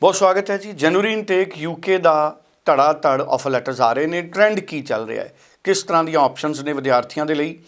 ਬਹੁਤ ਸਵਾਗਤ ਹੈ ਜੀ। ਜਨਵਰੀ ਇਨਟੇਕ ਯੂਕੇ ਦਾ ਧੜਾ ਧੜ ਆਫਰ ਲੈਟਰਸ ਆ ਰਹੇ ਨੇ। ਟ੍ਰੈਂਡ ਕੀ ਚੱਲ ਰਿਹਾ ਹੈ? ਕਿਸ ਤਰ੍ਹਾਂ ਦੀਆਂ ਆਪਸ਼ਨਸ ਨੇ ਵਿਦਿਆਰਥੀਆਂ ਦੇ ਲਈ?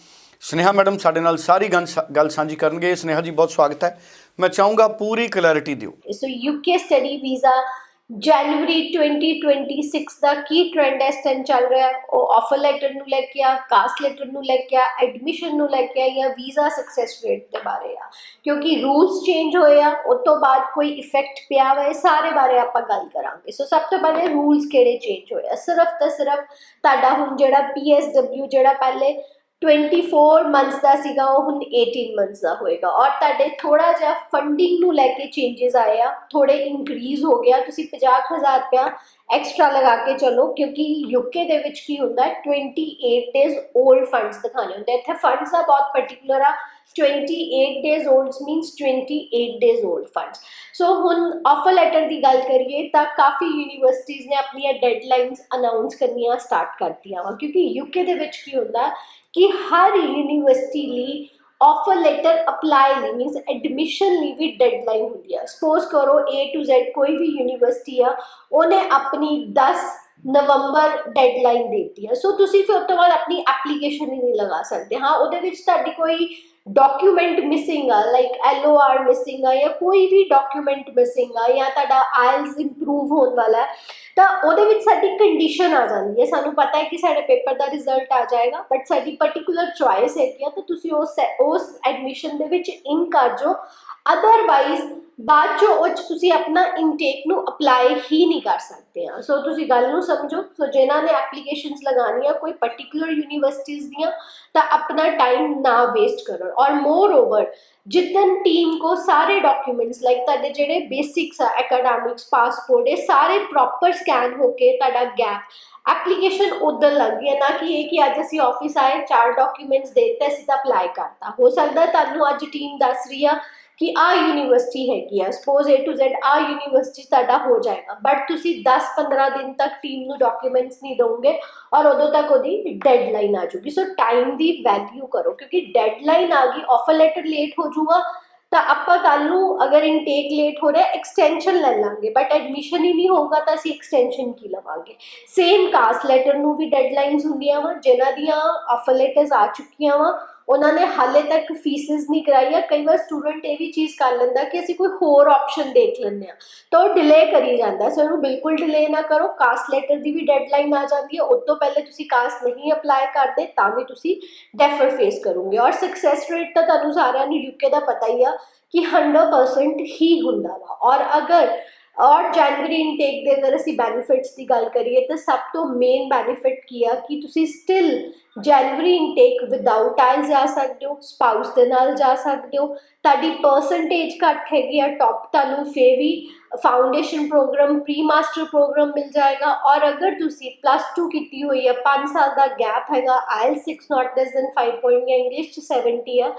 ਸਨੇਹਾ ਮੈਡਮ ਸਾਡੇ ਨਾਲ ਸਾਰੀ ਗੱਲ ਸਾ- ਗੱਲ ਸਾਂਝੀ ਕਰਨਗੇ। ਸਨੇਹਾ ਜੀ, ਬਹੁਤ ਸਵਾਗਤ ਹੈ। ਮੈਂ ਚਾਹੂੰਗਾ ਪੂਰੀ ਕਲੈਰਿਟੀ ਦਿਓ। ਸੋ ਯੂਕੇ ਸਟੱਡੀ ਵੀਜ਼ਾ ਜਨਵਰੀ 2026 ਦਾ ਕੀ ਟ੍ਰੈਂਡ ਇਸ ਟਾਈਮ ਚੱਲ ਰਿਹਾ ਹੈ। ਉਹ ਆਫਰ ਲੈਟਰ ਨੂੰ ਲੈ ਕੇ ਆ ਕਾਸਟ ਲੈਟਰ ਨੂੰ ਲੈ ਕੇ ਆ ਐਡਮਿਸ਼ਨ ਨੂੰ ਲੈ ਕੇ ਆ ਜਾਂ ਵੀਜ਼ਾ ਸਕਸੈਸ ਰੇਟ ਦੇ ਬਾਰੇ ਆ? ਕਿਉਂਕਿ ਰੂਲਸ ਚੇਂਜ ਹੋਏ ਆ ਉਸ ਤੋਂ ਬਾਅਦ ਕੋਈ ਇਫੈਕਟ ਪਿਆ ਵਾ, ਇਹ ਸਾਰੇ ਬਾਰੇ ਆਪਾਂ ਗੱਲ ਕਰਾਂਗੇ। ਸੋ ਸਭ ਤੋਂ ਪਹਿਲੇ ਰੂਲਸ ਕਿਹੜੇ ਚੇਂਜ ਹੋਏ ਆ? ਸਿਰਫ ਤਾਂ ਸਿਰਫ ਤੁਹਾਡਾ ਹੁਣ ਜਿਹੜਾ PSW ਜਿਹੜਾ ਪਹਿਲੇ 24 ਮੰਥਸ ਦਾ ਸੀਗਾ, ਉਹ ਹੁਣ 18 ਮੰਥਸ ਦਾ ਹੋਏਗਾ। ਔਰ ਤੁਹਾਡੇ ਥੋੜਾ ਜਿਹਾ ਫੰਡਿੰਗ ਨੂੰ ਲੈ ਕੇ ਚੇਂਜਸ ਆਏ ਆ ਥੋੜੇ ਇਨਕਰੀਜ਼ ਹੋ ਗਿਆ ਤੁਸੀਂ 50000 ਰੁਪਇਆ ਐਕਸਟਰਾ ਲਗਾ ਕੇ ਚੱਲੋ, ਕਿਉਂਕਿ ਯੂਕੇ ਦੇ ਵਿੱਚ ਕੀ ਹੁੰਦਾ 28 ਡੇਜ਼ 올ਡ ਫੰਡਸ ਦਿਖਾਣੇ ਹੁੰਦੇ ਇੱਥੇ ਫੰਡਸ ਆ, ਬਹੁਤ ਪਾਰਟਿਕੂਲਰ ਆ। 28 days old means 28 days old funds so ਹੁਣ ਆਫਰ ਲੈਟਰ ਦੀ ਗੱਲ ਕਰੀਏ ਤਾਂ ਕਾਫੀ ਯੂਨੀਵਰਸਿਟੀਜ਼ ਨੇ ਆਪਣੀਆਂ ਡੈਡਲਾਈਨਸ ਅਨਾਉਂਸ ਕਰਨੀਆਂ ਸਟਾਰਟ ਕਰਤੀਆਂ ਵਾ। ਕਿਉਂਕਿ ਯੂਕੇ ਦੇ ਵਿੱਚ ਕੀ ਹੁੰਦਾ ਕਿ ਹਰ ਯੂਨੀਵਰਸਿਟੀ ਲਈ ਆਫਰ ਲੈਟਰ ਅਪਲਾਈ ਲਈ ਮੀਨਸ ਐਡਮਿਸ਼ਨ ਲਈ ਵੀ ਡੈਡਲਾਈਨ ਹੁੰਦੀ ਆ। ਸਪੋਜ਼ ਕਰੋ A to Z ਕੋਈ ਵੀ ਯੂਨੀਵਰਸਿਟੀ ਆ, ਉਹਨੇ ਆਪਣੀ 10 ਨਵੰਬਰ ਡੈਡਲਾਈਨ ਦਿੱਤੀ ਹੈ। ਸੋ ਤੁਸੀਂ ਫਿਰ ਉਸ ਤੋਂ ਬਾਅਦ ਆਪਣੀ ਐਪਲੀਕੇਸ਼ਨ ਹੀ ਨਹੀਂ ਲਗਾ ਸਕਦੇ। ਹਾਂ, ਉਹਦੇ ਵਿੱਚ ਤੁਹਾਡੀ ਕੋਈ ਡਾਕੂਮੈਂਟ ਮਿਸਿੰਗ ਆ ਲਾਈਕ LOR ਮਿਸਿੰਗ ਆ ਜਾਂ ਕੋਈ ਵੀ ਡਾਕੂਮੈਂਟ ਮਿਸਿੰਗ ਆ ਜਾਂ ਤੁਹਾਡਾ ਆਇਲਸ ਇੰਪਰੂਵ ਹੋਣ ਵਾਲਾ ਹੈ, ਤਾਂ ਉਹਦੇ ਵਿੱਚ ਸਾਡੀ ਕੰਡੀਸ਼ਨ ਆ ਜਾਂਦੀ ਹੈ। ਸਾਨੂੰ ਪਤਾ ਹੈ ਕਿ ਸਾਡੇ ਪੇਪਰ ਦਾ ਰਿਜ਼ਲਟ ਆ ਜਾਏਗਾ ਬਟ ਸਾਡੀ ਪਾਰਟਿਕੂਲਰ ਚੁਆਇਸ ਹੈਗੀ ਆ, ਤਾਂ ਤੁਸੀਂ ਉਸ ਉਸ ਐਡਮਿਸ਼ਨ ਦੇ ਵਿੱਚ ਇਨ ਕਰ ਜੋ। ਅਦਰਵਾਈਜ਼ ਬਾਅਦ ਚੋਂ ਉਹ 'ਚ ਤੁਸੀਂ ਆਪਣਾ ਇਨਟੇਕ ਨੂੰ ਅਪਲਾਈ ਹੀ ਨਹੀਂ ਕਰ ਸਕਦੇ ਆ। ਸੋ ਤੁਸੀਂ ਗੱਲ ਨੂੰ ਸਮਝੋ। ਸੋ ਜਿਨ੍ਹਾਂ ਨੇ ਐਪਲੀਕੇਸ਼ਨਸ ਲਗਾਉਣੀਆਂ ਕੋਈ ਪਾਰਟਿਕੂਲਰ ਯੂਨੀਵਰਸਿਟੀਜ਼ ਦੀਆਂ, ਤਾਂ ਆਪਣਾ ਟਾਈਮ ਨਾ ਵੇਸਟ ਕਰੋ। ਔਰ ਮੋਰ ਓਵਰ ਜਿੱਦਨ ਟੀਮ ਕੋ ਸਾਰੇ ਡਾਕੂਮੈਂਟਸ ਲਾਈਕ ਤੁਹਾਡੇ ਜਿਹੜੇ ਬੇਸਿਕਸ ਆ ਐਕੈਡੈਮਿਕਸ ਪਾਸਪੋਰਟ ਇਹ ਸਾਰੇ ਪ੍ਰੋਪਰ ਸਕੈਨ ਹੋ ਕੇ ਤੁਹਾਡਾ ਗੈਪ ਐਪਲੀਕੇਸ਼ਨ ਉਦੋਂ ਲੱਗ ਗਿਆ। ਨਾ ਕਿ ਇਹ ਕਿ ਅੱਜ ਅਸੀਂ ਆਫਿਸ ਆਏ, ਚਾਰ ਡਾਕੂਮੈਂਟਸ ਦੇ ਦਿੱਤੇ, ਅਸੀਂ ਤਾਂ ਅਪਲਾਈ ਕਰਤਾ। ਹੋ ਸਕਦਾ ਤੁਹਾਨੂੰ ਅੱਜ ਟੀਮ ਦੱਸ ਰਹੀ ਆ ਕਿ ਆ ਯੂਨੀਵਰਸਿਟੀ ਹੈਗੀ ਆ ਸਪੋਜ਼ A to Z ਆ ਯੂਨੀਵਰਸਿਟੀ ਤੁਹਾਡਾ ਹੋ ਜਾਏਗਾ ਬਟ ਤੁਸੀਂ 10-15 ਦਿਨ ਤੱਕ ਟੀਮ ਨੂੰ ਡਾਕੂਮੈਂਟਸ ਨਹੀਂ ਦੋਗੇ ਔਰ ਉਦੋਂ ਤੱਕ ਉਹਦੀ ਡੈਡਲਾਈਨ ਆ ਜੂਗੀ ਸੋ ਟਾਈਮ ਦੀ ਵੈਲਿਊ ਕਰੋ ਕਿਉਂਕਿ ਡੈਡਲਾਈਨ ਆ ਗਈ ਆਫਰ ਲੈਟਰ ਲੇਟ ਹੋ ਜਾਊਗਾ ਤਾਂ ਆਪਾਂ ਕੱਲ ਨੂੰ ਅਗਰ ਇਨਟੇਕ ਲੇਟ ਹੋ ਰਿਹਾ ਐਕਸਟੈਂਸ਼ਨ ਲੈ ਲਾਂਗੇ ਬਟ ਐਡਮਿਸ਼ਨ ਹੀ ਨਹੀਂ ਹੋਊਗਾ ਤਾਂ ਅਸੀਂ ਐਕਸਟੈਂਸ਼ਨ ਕੀ ਲਵਾਂਗੇ ਸੇਮ ਕਾਸਟ ਲੈਟਰ ਨੂੰ ਵੀ ਡੈਡਲਾਈਨਸ ਹੁੰਦੀਆਂ ਵਾ ਜਿਨ੍ਹਾਂ ਦੀਆਂ ਆਫਰ ਲੈਟਰਸ ਆ ਚੁੱਕੀਆਂ ਵਾ ਉਹਨਾਂ ਨੇ ਹਾਲੇ ਤੱਕ ਫੀਸਿਸ ਨਹੀਂ ਕਰਾਈਆਂ। ਕਈ ਵਾਰ ਸਟੂਡੈਂਟ ਇਹ ਵੀ ਚੀਜ਼ ਕਰ ਲੈਂਦਾ ਕਿ ਅਸੀਂ ਕੋਈ ਹੋਰ ਆਪਸ਼ਨ ਦੇਖ ਲੈਂਦੇ ਆ ਤਾਂ ਉਹ ਡਿਲੇ ਕਰੀ ਜਾਂਦਾ। ਸੋ ਇਹਨੂੰ ਬਿਲਕੁਲ ਡਿਲੇ ਨਾ ਕਰੋ। ਕਾਸਟ ਲੈਟਰ ਦੀ ਵੀ ਡੈਡਲਾਈਨ ਆ ਜਾਂਦੀ ਹੈ। ਉਸ ਤੋਂ ਪਹਿਲੇ ਤੁਸੀਂ ਕਾਸਟ ਨਹੀਂ ਅਪਲਾਈ ਕਰਦੇ, ਤਾਂ ਵੀ ਤੁਸੀਂ ਡੈਫਰ ਫੇਸ ਕਰੋਗੇ। ਔਰ ਸਕਸੈਸ ਰੇਟ ਤਾਂ ਤੁਹਾਨੂੰ ਸਾਰਿਆਂ ਨੂੰ ਯੂਕੇ ਦਾ ਪਤਾ ਹੀ ਆ ਕਿ 100% ਹੀ ਹੁੰਦਾ ਵਾ। ਔਰ ਅਗਰ ਔਰ ਜਨਵਰੀ ਇਨਟੇਕ ਦੇ ਅਗਰ ਅਸੀਂ ਬੈਨੀਫਿਟਸ ਦੀ ਗੱਲ ਕਰੀਏ ਤਾਂ ਸਭ ਤੋਂ ਮੇਨ ਬੈਨੀਫਿਟ ਕੀ ਆ ਕਿ ਤੁਸੀਂ ਸਟਿਲ ਜਨਵਰੀ ਇਨਟੇਕ ਵਿਦਆਊਟ ਆਇਲ ਜਾ ਸਕਦੇ ਹੋ ਸਪਾਊਸ ਦੇ ਨਾਲ ਜਾ ਸਕਦੇ ਹੋ ਤੁਹਾਡੀ ਪਰਸੈਂਟੇਜ ਘੱਟ ਹੈਗੀ ਆ ਟੌਪ ਤੁਹਾਨੂੰ ਫੇ ਵੀ foundation programme pre master programme ਮਿਲ ਜਾਏਗਾ। ਔਰ ਅਗਰ ਤੁਸੀਂ ਪਲੱਸ 2 ਕੀਤੀ ਹੋਈ ਹੈ 5 ਸਾਲ ਦਾ ਗੈਪ ਹੈਗਾ ਆਇਲ 6 ਨਾਟ ਲੈਸ ਦੈਨ 5 ਪੁਆਇੰਟ ਜਾਂ ਇੰਗਲਿਸ਼ ਚ 70 ਆ,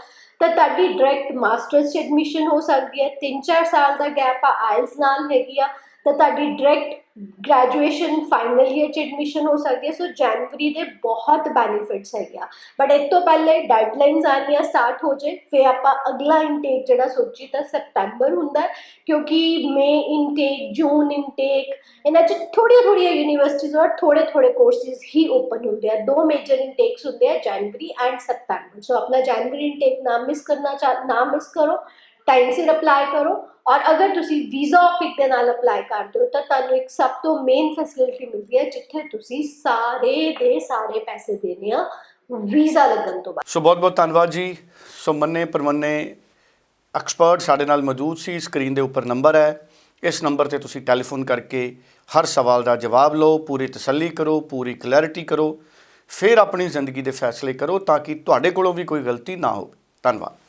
ਤਾਂ ਤੁਹਾਡੀ ਡਾਇਰੈਕਟ ਮਾਸਟਰਸ ਚ ਐਡਮਿਸ਼ਨ ਹੋ ਸਕਦੀ ਹੈ 3-4 ਸਾਲ ਦਾ ਗੈਪ ਆ ਆਇਲਸ ਨਾਲ ਹੈਗੀ ਆ। ਤਾਂ ਤੁਹਾਡੀ ਡਾਇਰੈਕਟ ਗ੍ਰੈਜੂਏਸ਼ਨ ਫਾਈਨਲ ਈਅਰ ਚ ਐਡਮਿਸ਼ਨ ਹੋ ਸਕਦੀ ਹੈ ਸੋ ਜਨਵਰੀ ਦੇ ਬਹੁਤ ਬੈਨੀਫਿਟਸ ਹੈਗੇ ਆ ਬਟ ਇਸ ਤੋਂ ਪਹਿਲੇ ਡੈਡਲਾਈਨਸ ਆਣੀਆਂ ਸਟਾਰਟ ਹੋ ਜੇ ਫਿਰ ਆਪਾਂ ਅਗਲਾ ਇਨਟੇਕ ਜਿਹੜਾ ਸੋਚੀ ਤਾਂ ਸਪਟੈਂਬਰ ਹੁੰਦਾ ਹੈ, ਕਿਉਂਕਿ ਮਈ ਇਨਟੇਕ ਜੂਨ ਇਨਟੇਕ ਇਹਨਾਂ ਚ ਥੋੜੀਆਂ ਥੋੜੀਆਂ ਯੂਨੀਵਰਸਿਟੀਜ਼ ਔਰ ਥੋੜੇ ਥੋੜੇ ਕੋਰਸਿਸ ਹੀ ਓਪਨ ਹੁੰਦੇ ਆ ਦੋ ਮੇਜਰ ਇਨਟੇਕਸ ਹੁੰਦੇ ਆ ਜਨਵਰੀ ਐਂਡ ਸਪਟੈਂਬਰ ਸੋ ਆਪਣਾ ਜਨਵਰੀ ਇਨਟੇਕ ਨਾ ਮਿਸ ਕਰਨਾ ਚਾਹ ਨਾ ਮਿਸ ਕਰੋ ਟਾਈਮ ਸਿਰ ਅਪਲਾਈ ਕਰੋ ਔਰ ਅਗਰ ਤੁਸੀਂ ਵੀਜ਼ਾ ਆਫਿਕ ਦੇ ਨਾਲ ਅਪਲਾਈ ਕਰਦੇ ਹੋ, ਤਾਂ ਤੁਹਾਨੂੰ ਇੱਕ ਸਭ ਤੋਂ ਮੇਨ ਫੈਸਿਲਿਟੀ ਮਿਲਦੀ ਹੈ ਜਿੱਥੇ ਤੁਸੀਂ ਸਾਰੇ ਦੇ ਸਾਰੇ ਪੈਸੇ ਦੇਣੇ ਆ ਵੀਜ਼ਾ ਲੱਗਣ ਤੋਂ ਬਾਅਦ। ਸੋ ਬਹੁਤ ਬਹੁਤ ਧੰਨਵਾਦ ਜੀ। ਸੋ ਮੰਨੇ ਪਰਮੰਨੇ ਐਕਸਪਰਟ ਸਾਡੇ ਨਾਲ ਮੌਜੂਦ ਸੀ ਸਕਰੀਨ ਦੇ ਉੱਪਰ ਨੰਬਰ ਹੈ। ਇਸ ਨੰਬਰ ਤੇ ਤੁਸੀਂ ਟੈਲੀਫੋਨ ਕਰਕੇ ਹਰ ਸਵਾਲ ਦਾ ਜਵਾਬ ਲਓ, ਪੂਰੀ ਤਸੱਲੀ ਕਰੋ, ਪੂਰੀ ਕਲੈਰਿਟੀ ਕਰੋ, ਫਿਰ ਆਪਣੀ ਜ਼ਿੰਦਗੀ ਦੇ ਫੈਸਲੇ ਕਰੋ ਤਾਂ ਕਿ ਤੁਹਾਡੇ ਕੋਲੋਂ ਵੀ ਕੋਈ ਗਲਤੀ ਨਾ ਹੋਵੇ। ਧੰਨਵਾਦ।